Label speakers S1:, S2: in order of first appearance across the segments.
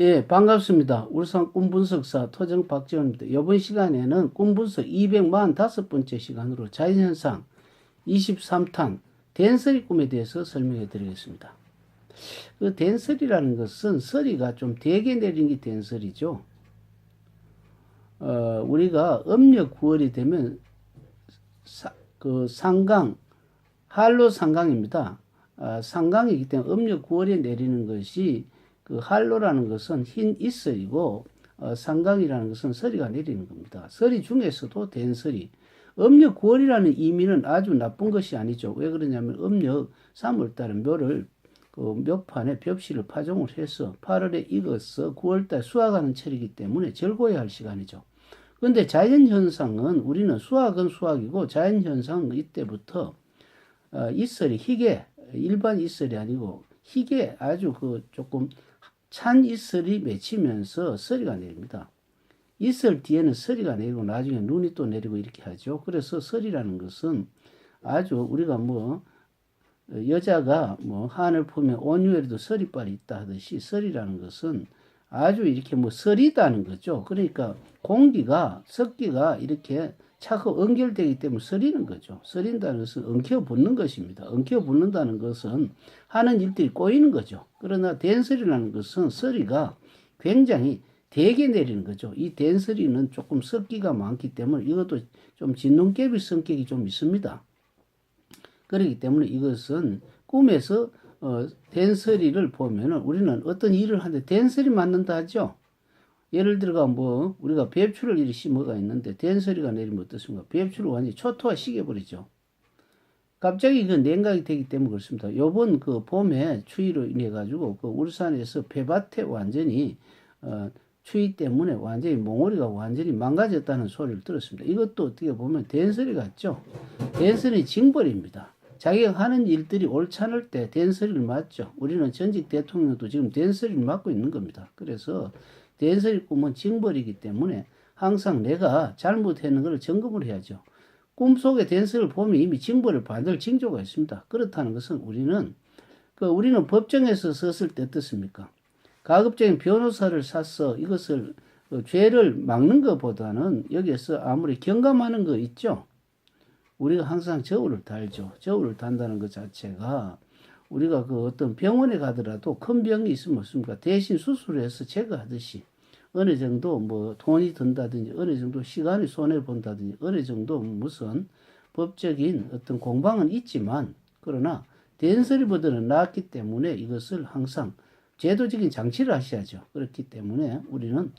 S1: 예, 반갑습니다. 울산 꿈분석사 토정 박지원입니다. 이번 시간에는 꿈분석 245번째 시간으로 자연현상 23탄 댄서리 꿈에 대해서 설명해 드리겠습니다. 그 댄서리라는 것은 서리가 좀 되게 내린 게 댄서리죠. 어, 우리가 음력 9월이 되면 사, 그 상강, 한로 상강입니다. 아, 상강이기 때문에 음력 9월에 내리는 것이 그 한로라는 것은 흰 이슬이고 어, 상강이라는 것은 서리가 내리는 겁니다. 서리 중에서도 된서리. 음력 9월이라는 의미는 아주 나쁜 것이 아니죠. 왜 그러냐면 음력 3월달에 묘를 그 묘판에 벽시를 파종을 해서 8월에 익어서 9월달 수확하는 철이기 때문에 절고해야 할 시간이죠. 근데 자연현상은 우리는 수확은 수확이고 자연현상은 이때부터 어, 이슬이 희게 일반 이슬이 아니고 희게 아주 그 조금 찬 이슬이 맺히면서 서리가 내립니다. 이슬 뒤에는 서리가 내리고 나중에 눈이 또 내리고 이렇게 하죠. 그래서 서리라는 것은 아주 우리가 뭐 여자가 뭐 하늘 보면 온유에도 서리빨이 있다 하듯이 서리라는 것은 아주 이렇게 뭐 서리다는 거죠. 그러니까 공기가 습기가 이렇게 차고 연결되기 때문에 서리는 거죠. 서린다는 것은 엉켜 붙는 것입니다. 엉켜 붙는다는 것은 하는 일들이 꼬이는 거죠. 그러나 된서리라는 것은 서리가 굉장히 되게 내리는 거죠. 이 된서리는 조금 습기가 많기 때문에 이것도 좀 진눈깨비 성격이 좀 있습니다. 그렇기 때문에 이것은 꿈에서 어, 된서리를 보면은 우리는 어떤 일을 하는데 된서리 맞는다 하죠. 예를 들어가 뭐 우리가 배추를 이리 심어가 있는데 된서리가 내리면 어떻습니까? 배추를 완전히 초토화 시켜버리죠. 갑자기 그 냉각이 되기 때문에 그렇습니다. 요번 그 봄에 추위로 인해 가지고 그 울산에서 폐밭에 완전히 어, 추위 때문에 완전히 몽우리가 완전히 망가졌다는 소리를 들었습니다. 이것도 어떻게 보면 된서리 같죠? 된서리 징벌입니다. 자기가 하는 일들이 옳지 않을 때 된서리를 맞죠. 우리는 전직 대통령도 지금 된서리를 맞고 있는 겁니다. 그래서 된서리 꿈은 징벌이기 때문에 항상 내가 잘못했는 것을 점검을 해야죠. 꿈속에 된서리를 보면 이미 징벌을 받을 징조가 있습니다. 그렇다는 것은 우리는 그 우리는 법정에서 섰을 때 어떻습니까? 가급적인 변호사를 사서 이것을 그 죄를 막는 것보다는 여기에서 아무리 경감하는 거 있죠. 우리가 항상 저울을 달죠. 저울을 단다는 것 자체가 우리가 그 어떤 병원에 가더라도 큰 병이 있으면 없습니까? 대신 수술을 해서 제거하듯이 어느 정도 뭐 돈이 든다든지 어느 정도 시간이 손해 본다든지 어느 정도 무슨 법적인 어떤 공방은 있지만 그러나 된소리보다는 낫기 때문에 이것을 항상 제도적인 장치를 하셔야죠. 그렇기 때문에 우리는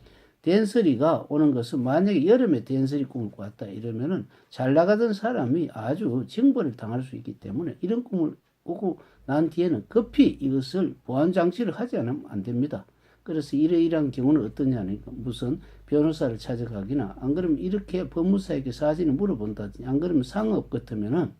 S1: 된소리가 오는 것은 만약에 여름에 된소리 꿈을 꿨다 이러면은 잘 나가던 사람이 아주 징벌을 당할 수 있기 때문에 이런 꿈을 꾸고 난 뒤에는 급히 이것을 보안 장치를 하지 않으면 안 됩니다. 그래서 이러이러한 경우는 어떠냐니까 무슨 변호사를 찾아가기나 안 그러면 이렇게 법무사에게 사진을 물어본다든지 안 그러면 상업 같으면은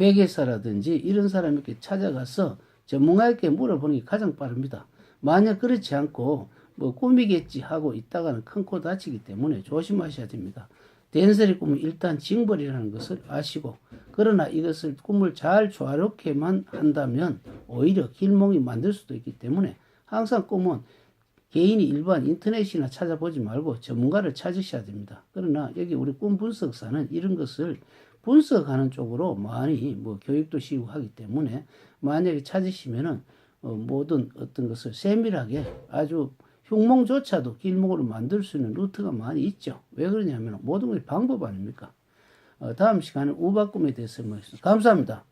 S1: 회계사라든지 이런 사람에게 찾아가서 전문가에게 물어보는 게 가장 빠릅니다. 만약 그렇지 않고 뭐 꿈이겠지 하고 있다가는 큰 코 다치기 때문에 조심하셔야 됩니다. 된설의 꿈은 일단 징벌이라는 것을 아시고 그러나 이것을 꿈을 잘 조화롭게만 한다면 오히려 길몽이 만들 수도 있기 때문에 항상 꿈은 개인이 일반 인터넷이나 찾아보지 말고 전문가를 찾으셔야 됩니다. 그러나 여기 우리 꿈 분석사는 이런 것을 분석하는 쪽으로 많이 뭐 교육도 시고 하기 때문에 만약에 찾으시면은 어, 모든 어떤 것을 세밀하게 아주 흉몽조차도 길목으로 만들 수 있는 루트가 많이 있죠. 왜 그러냐면 모든 것이 방법 아닙니까? 어, 다음 시간에 우박꿈에 대해서 설명하겠습니다. 감사합니다.